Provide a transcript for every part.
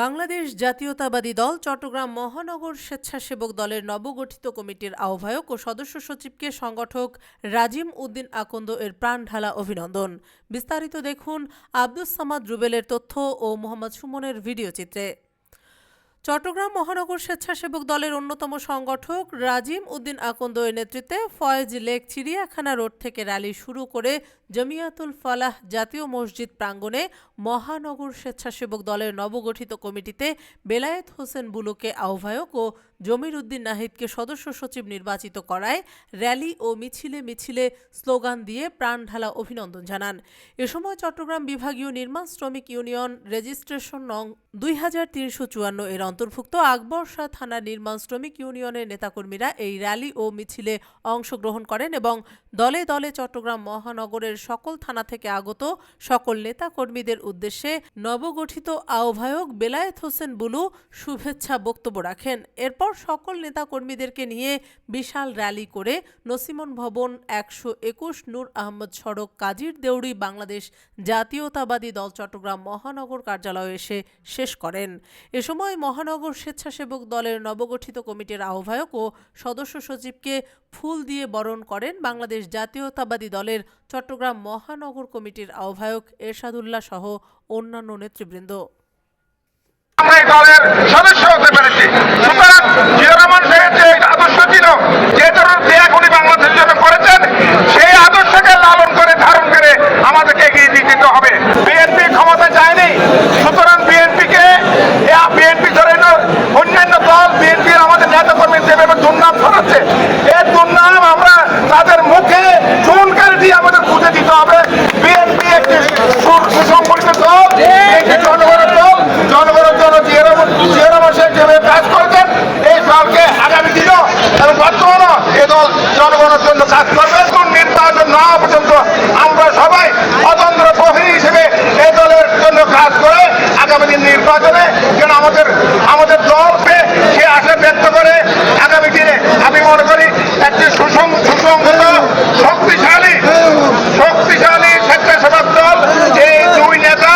বাংলাদেশ জাতীয়তাবাদী দল চট্টগ্রাম মহানগর স্বেচ্ছাসেবক দলের নবগঠিত কমিটির আহ্বায়ক ও সদস্য সচিবকে সংগঠক রাজিম উদ্দিন আকন্দ এর প্রাণ ঢালা অভিনন্দন। বিস্তারিত দেখুন আব্দুস সামাদ রুবেলের তথ্য ও মোহাম্মদ সুমনের ভিডিও চিত্রে। চট্টগ্রাম মহানগর স্বেচ্ছাসেবক দলের অন্যতম সংগঠক রাজিম উদ্দিন আকন্দ এর নেতৃত্বে ফয়েজ লেক চিড়িয়াখানা রোড থেকে র্যালি শুরু করে জমিয়াতুল ফালাহ জাতীয় মসজিদ প্রাঙ্গণে মহানগর স্বেচ্ছাসেবক দলের নবগঠিত কমিটিতে বেলায়েত হোসেন বুলুকে আহ্বায়ক ও জমির উদ্দিন নাহিদকে সদস্য সচিব নির্বাচিত করায় র্যালি ও মিছিলে মিছিলে স্লোগান দিয়ে প্রাণ ঢালা অভিনন্দন জানান। এ সময় চট্টগ্রাম বিভাগীয় নির্মাণ শ্রমিক ইউনিয়ন রেজিস্ট্রেশন নং দুই হাজার তিনশো চুয়ান্ন এর অন্তর্ভুক্ত আকবর শাহ থানা নির্মাণ শ্রমিক ইউনিয়নের নেতাকর্মীরা এই র্যালি ও মিছিলে অংশগ্রহণ করেন এবং দলে দলে চট্টগ্রাম মহানগরের সকল থানা থেকে আগত সকল নেতাকর্মীদের উদ্দেশ্যে নবগঠিত আহ্বায়ক বেলায়েত হোসেন বুলু শুভেচ্ছা বক্তব্য রাখেন। এরপর সকল নেতাকর্মীদেরকে নিয়ে বিশাল র্যালি করে নসিমন ভবন একশো একুশ নূর আহমদ সড়ক, কাজীর দেউড়ি বাংলাদেশ জাতীয়তাবাদী দল চট্টগ্রাম মহানগর কার্যালয়ে এসে শেষ করেন। এ সময় মহানগর স্বেচ্ছাসেবক দলের নবগঠিত কমিটির আহ্বায়ক ও সদস্য সচিবকে ফুল দিয়ে বরণ করেন বাংলাদেশ জাতীয়তাবাদী দলের চট্টগ্রাম মহানগর কমিটির আহ্বায়ক এরশাদুল্লাহ সহ অন্যান্য নেতৃবৃন্দ। আমাদেরকে এগিয়ে দিয়ে যেতে হবে বিএনপি ক্ষমতা চায়নি সুতরাং বিএনপিকে বিএনপি ধরে না অন্যান্য দল বিএনপির আমাদের নেতা কর্মী যেভাবে দুর্নাম ছড়াচ্ছে এই দুর্নাম আমরা তাদের মুখে চুনকারি দিয়ে আমাদের বুঝে দিতে হবে বিএনপি একটি সু- সুসংগঠিত দল একটি জনগণের জন্য কাজ করেছেন, এই দলকে আগামী দিনও এবং বর্তমানও এ দল জনগণের জন্য কাজ করবে। নির্বাচন না পর্যন্ত আমরা সবাই অতন্ত্র প্রহরী হিসেবে এই দলের জন্য কাজ করে আগামী দিন নির্বাচনে যেন আমাদের আমাদের দলকে সে আশা ব্যক্ত করে আগামী দিনে আমি মনে করি একটি সুসং, সুসংহত শক্তিশালী শক্তিশালী স্বেচ্ছাসেবক দল এই দুই নেতা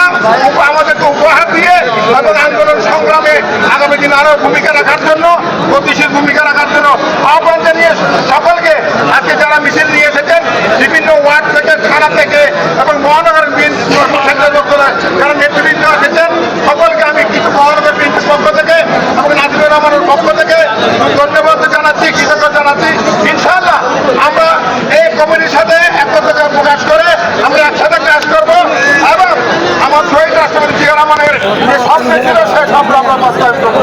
আমাদেরকে উপহার দিয়ে এবং আন্দোলন সংগ্রামে আগামী দিন আরও ভূমিকা রাখার জন্য গতিশীল ভূমিকা রাখার জন্য আহ্বান জানিয়ে সকলকে আজকে যারা মিছিল নিয়ে এসেছেন বিভিন্ন ওয়ার্ড থেকে থানা থেকে এবং মহানগর বিএনপি কর্মসংখ্যা যারা নেতৃবৃন্দ এসেছেন, সকলকে আমি কিছু মহানগর বিএনপির পক্ষ থেকে এবং নাজিবুর রহমানের পক্ষ থেকে ধন্যবাদ জানাচ্ছি, কৃতজ্ঞতা জানাচ্ছি। ইনশাআল্লাহ আমরা এই কমিটির সাথে একত্রতা প্রকাশ করে আমরা একসাথে কাজ করব এবং আমার শহীদ রাষ্ট্রপতি জিয়া রহমানের যে স্বপ্ন ছিল সে স্বপ্ন আমরা বাস্তবায়ন করব।